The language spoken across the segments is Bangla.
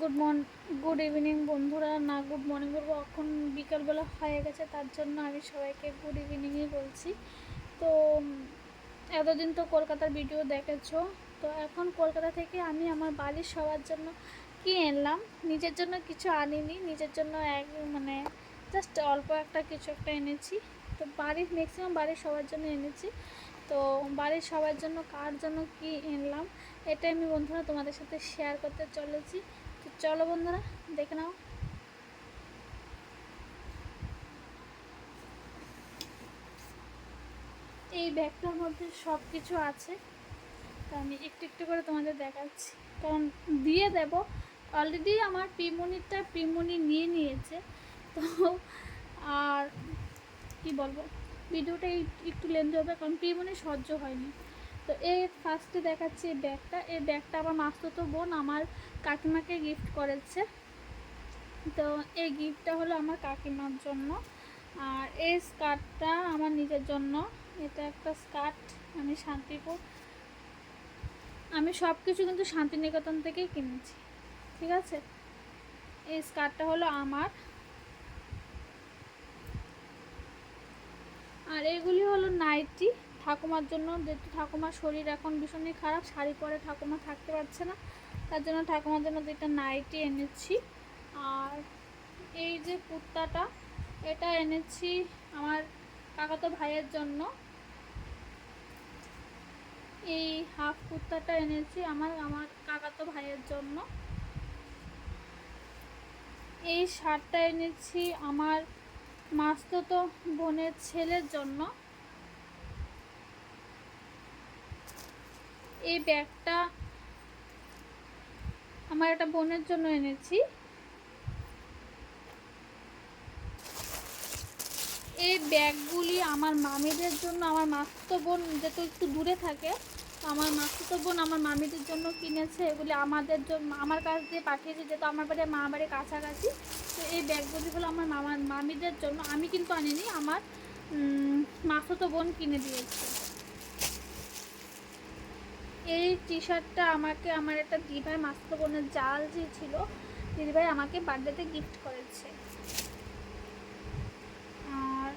গুড মর্ন গুড ইভিনিং বন্ধুরা। না গুড মর্নিং বলব। এখন বিকালবেলা হয়ে গেছে, তার জন্য আমি সবাইকে গুড ইভিনিংই বলছি। তো, এতদিন তো কলকাতার ভিডিও দেখেছ। তো এখন কলকাতা থেকে আমি আমার বাড়ির সবার জন্য কি এনলাম নিজের জন্য কিছু আনিনি। নিজের জন্য এক মানে জাস্ট অল্প একটা কিছু একটা এনেছি। তো বাড়ির ম্যাক্সিমাম বাড়ির সবার জন্য এনেছি। তো বাড়ির সবার জন্য কার জন্য কি এনলাম এটা আমি বন্ধুরা তোমাদের সাথে শেয়ার করতে চলেছি। চলো বন্ধুরা, দেখে নাও। এই ব্যাগটার মধ্যে সব কিছু আছে। তো আমি একটু একটু করে তোমাদের দেখাচ্ছি। কারণ দিয়ে দেব। অলরেডি আমার পিমনিরটা পিমনি নিয়ে নিয়েছে। তো আর কি বলব? ভিডিওটা একটু লেন্দি হবে, কারণ পিমনি সহ্য হয়নি। তো এই ফার্স্টে দেখাচ্ছি এই ব্যাগটা। এই ব্যাগটা আমার মাস্তুতো বোন আমার কাকিমাকে গিফট করেছে। তো এই গিফটটা হলো আমার কাকিমার জন্য। আর এই স্কার্টটা আমার নিজের জন্য। এটা একটা স্কার্ট আমি শান্তিপুর আমি সব কিছু কিন্তু শান্তিনিকেতন থেকেই কিনেছি। ঠিক আছে? এই স্কার্টটা হলো আমার। আর এগুলি হলো নাইটি ঠাকুমার জন্য, যেহেতু ঠাকুমার শরীর এখন ভীষণই খারাপ, শাড়ি পরে ঠাকুমা থাকতে পারছে না, তার জন্য ঠাকুমার জন্য দুইটা নাইটি এনেছি। আর এই যে কুর্তাটা, এটা এনেছি আমার কাকাতো ভাইয়ের জন্য। এই হাফ কুর্তাটা এনেছি আমার আমার কাকাতো ভাইয়ের জন্য। এই শার্টটা এনেছি আমার মাস্ততো বোনের ছেলের জন্য। এই ব্যাগটা আমার একটা বোনের জন্য এনেছি। এই ব্যাগগুলি আমার মামিদের জন্য, আমার মাস্তো বোন যেহেতু একটু দূরে থাকে আমার মাস্তো বোন আমার মামিদের জন্য কিনেছে, এগুলি আমাদের জন্য, আমার কাছ দিয়ে পাঠিয়েছে, যেহেতু আমার বাড়ি মা বাড়ির কাছাকাছি। তো এই ব্যাগগুলি হলো আমার মামার, মামিদের জন্য। আমি কিন্তু আনিনি, আমার মাস্তো বোন কিনে দিয়েছে। এই টি শার্টটা আমাকে, আমার একটা দিদিভাই মাস্তো বোনের জাল যে ছিল, দিদিভাই আমাকে বার্থডেতে গিফট করেছে। আর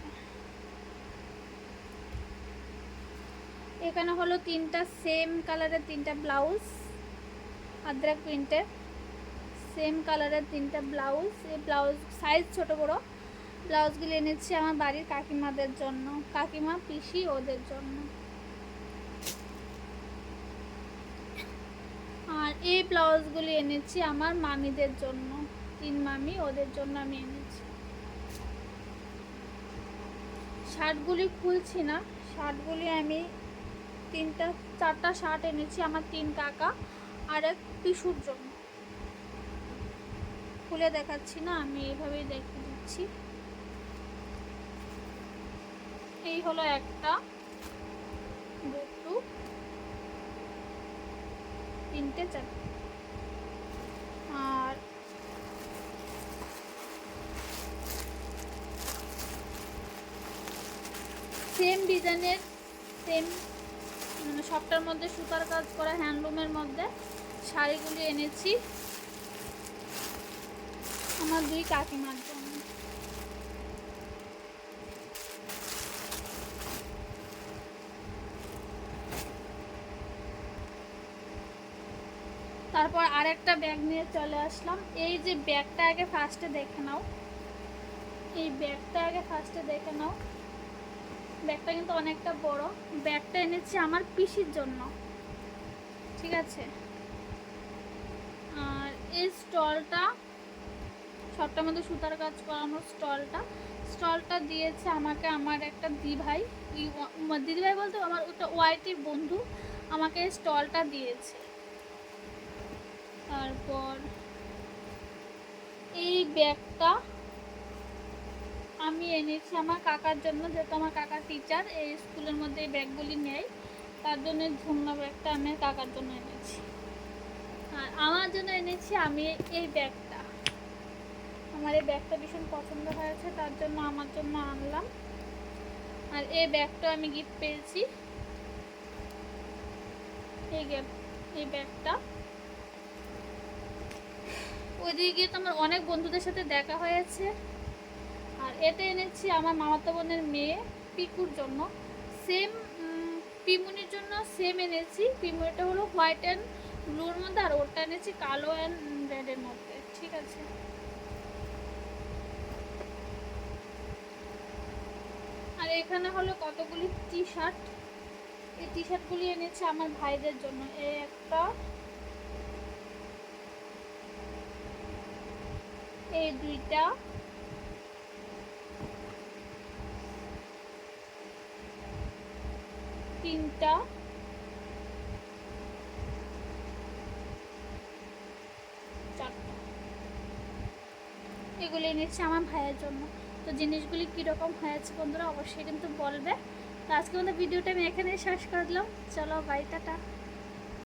এখানে হলো তিনটা সেম কালারের তিনটা ব্লাউজ আদ্রাক প্রিন্টের সেম কালারের তিনটা ব্লাউজ এই ব্লাউজ সাইজ ছোট বড়। ব্লাউজগুলো এনেছি আমার বাড়ির কাকিমাদের জন্য। কাকিমা, পিসি ওদের জন্য আর এই ব্লাউজগুলি এনেছি আমার মামিদের জন্য। তিন মামি, ওদের জন্য আমি এনেছি। শার্টগুলি খুলছি না। শার্টগুলি আমি তিনটা, চারটা শার্ট এনেছি আমার তিন কাকা আর এক পিসুর জন্য। খুলে দেখাচ্ছি না, আমি এইভাবেই দেখিয়ে দিচ্ছি। এই হলো একটা, দুটো, তিনটে, চারটে আর সেম ডিজাইনের সেম মানে সবটার মধ্যে সুতার কাজ করা হ্যান্ডলুমের মধ্যে শাড়িগুলি এনেছি। আমার দুই কাকিমার জন্য। তারপর আরেকটা ব্যাগ নিয়ে চলে আসলাম। এই যে ব্যাগটা আগে ফার্স্টে দেখে নাও। এই ব্যাগটা আগে ফার্স্টে দেখে নাও। ব্যাগটা কিন্তু অনেকটা বড়। ব্যাগটা এনেছি আমার পিসির জন্য। ঠিক আছে? আর এই স্টলটা, সবটার মধ্যে সুতার কাজ করানো স্টলটা স্টলটা দিয়েছে আমাকে আমার একটা দিভাই। দিদিভাই বলতে আমার ওটা ওয়াইটির বন্ধু আমাকে স্টলটা দিয়েছে। তারপর এই ব্যাগটা আমি এনেছি আমার কাকার জন্য, যেহেতু আমার কাকা টিচার এই স্কুলের মধ্যে এই ব্যাগগুলি নেয় তার জন্য ঝুমনা ব্যাগটা আমি কাকার জন্য এনেছি। আর আমার জন্য এনেছি আমি এই ব্যাগটা। আমার এই ব্যাগটা ভীষণ পছন্দ হয়েছে, তার জন্য আমার জন্য আনলাম। আর এই ব্যাগটা আমি গিফট পেয়েছি। এই এই ব্যাগটা। ওইদিকে তো আমার অনেক বন্ধুদের সাথে দেখা হয়েছে। আর এটা এনেছি আমার মামাতো বোনের মেয়ে, পিকুর জন্য। সেম পিমুনির জন্য সেম এনেছি। পিমুনিটা হলো হোয়াইট অ্যান্ড ব্লুর মধ্যে আর ওটা এনেছি কালো অ্যান্ড রেডের মধ্যে। ঠিক আছে? আর এখানে হলো কতগুলি টি শার্ট এই টি শার্টগুলি এনেছি আমার ভাইদের জন্য। এই একটা এই দুইটা। তিনটা। এগুলো এনেছি আমার ভাইয়ের জন্য। তো জিনিসগুলি কীরকম হয়েছে বন্ধুরা অবশ্যই কিন্তু বলবে। তো আজকে আমাদের ভিডিওটা আমি এখানে শেষ করে দিলাম। চলো বাই